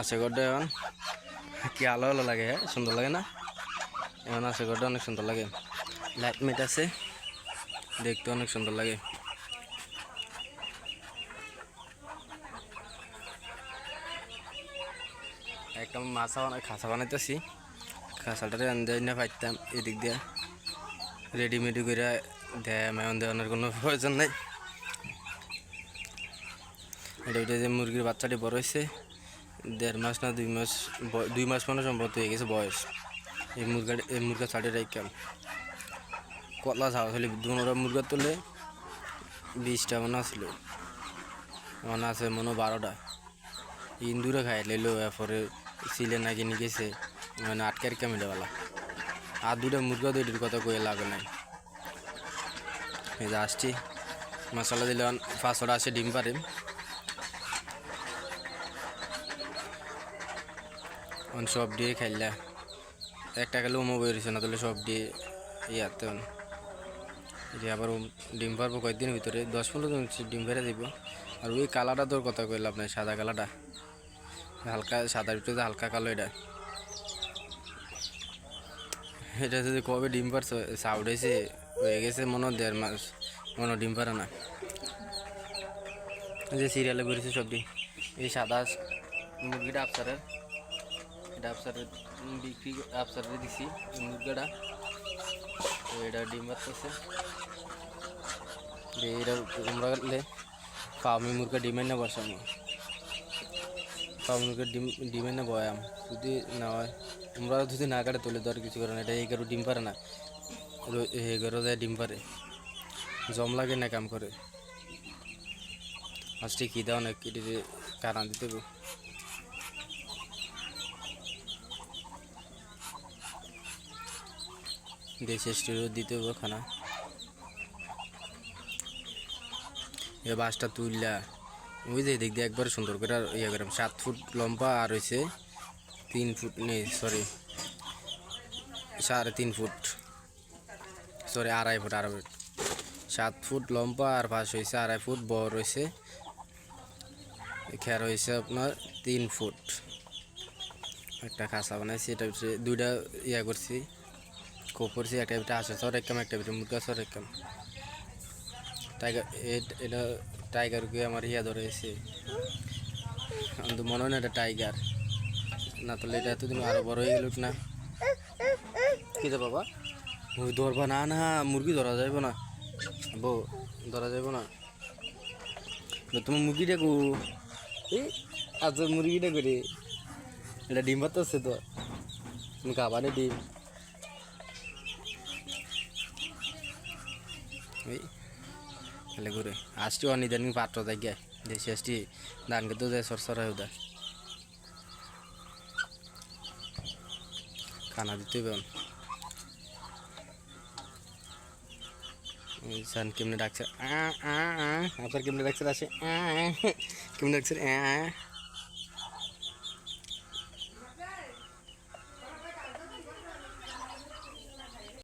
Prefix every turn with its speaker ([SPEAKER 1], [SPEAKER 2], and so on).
[SPEAKER 1] আছে ঘরটা এখন। কি আলো আলো লাগে হ্যাঁ সুন্দর লাগে না? এখন আছে ঘরটা অনেক সুন্দর লাগে। লাইট মিট আছে, দেখতে অনেক সুন্দর লাগে। একটা মাছা বানাই খাসা বানাইতেছি। খাসাটারে আন্দাজ না পাইতাম এদিক দিয়ে। রেডিমেডি করে দেয় মেয়ন দেওয়ানোর কোনো প্রয়োজন নেই। এটা ওইটা যে মুরগির বাচ্চাটি বড় হয়েছে দেড় মাস না দুই মাস দুই মাস মানে সম্ভবত হয়ে গেছে বয়স। এই মুরগা এই মুরগা ছাড়ে রাইকাম কলা ছাড়া আসলে দুটা মুরগা তুলে বিশটা মনে আসছিল মনে আছে মনে বারোটা। ইন্দুরে খাই লাইলো, এরপরে সিলে নাকি নিয়ে গেছে মানে আটকে আটকার ক্যামেরাওয়ালা আর দুটা মুরগা দুইটির কথা কয়ে লাগে নাই। এই যে আসছি। মশলা দিলে পাঁচশোটা আসে ডিম পারে। সব দিয়ে খাইলা একটা খেলে উমো বেরিয়েছে, না তাহলে সব দিয়ে ইয়াতে এটা আবার ডিম পারব কয়েকদিনের ভিতরে, দশ পনেরো দিন ডিম পেরে দিব। আর ওই কালারটা তোর কথা কইলাম না সাদা কালারটা হালকা সাদার ভিতরে হালকা কালো এটা। এটা যদি কবে ডিম পারছে সাউড হয়েছে, হয়ে গেছে, মনে দেড় মাস, মনে ডিম পারে না। যে সিরিয়ালে বেরিয়েছে সবটি এই সাদা মুরগিটা আফসারের এটা আফসারের বিক্রি আফসারের দিছি মুরগিটা তো এটা ডিম পারতেছে যে এটা তোমরা গেলে ফার্মি মুরগা ডিমের না বসানো ফার্মি মুরগা ডিম ডিমের না বয়াম। যদি না হয়, তোমরা যদি না কাটে তুলে ধর কিছু করে না। এটা এগারো ডিম পারে না। এগারো যায় ডিম পারে। জম লাগে না কাম করে। আজকে কি দাও না কেটে কারণ দিতে দেশে স্টিরও দিতে হবে খানা এ বাসটা তুললা ওই যে দিক একবার সুন্দর করে আর ইয়ে করে সাত ফুট লম্বা আর হয়েছে তিন ফুট নেই সরি সাড়ে তিন ফুট সরি আড়াই ফুট আড়াই ফুট, সাত ফুট লম্বা আর পাশ হয়েছে আড়াই ফুট, বড় হয়েছে খেয়ার হয়েছে আপনার তিন ফুট, একটা খাসা বানাইছি, এটা দুইটা ইয়া করছি কোপ করছি একটা ভিতরে আসে সর একদম একটা ভিতরে মুরগা সর একদম টাইগার এটা টাইগারকে আমার ইয়া ধরেছে আমি মনে হয় না এটা টাইগার। না তাহলে এটা এতদিন আরও বড় হয়ে গেল না? কি রে বাবা? ওই ধরবা? না না মুরগি ধরা যাইব না। বউ ধরা যাইব না। তোমার মুরগিটা কো এই আচ্ছা মুরগিটা করে এটা ডিম পাচ্ছে তো। তুমি খাবারে ডিম। এই তাহলে ঘুরে আসছি অনিদান পাত্র গে দেশে আসছি ধানকে তো যায় সরসর হয় ওদের খানা দিতে হবে সান কেমনে ডাকছে আপনার কেমনে ডাকছে আসে আ আ। কেমনে ডাকছে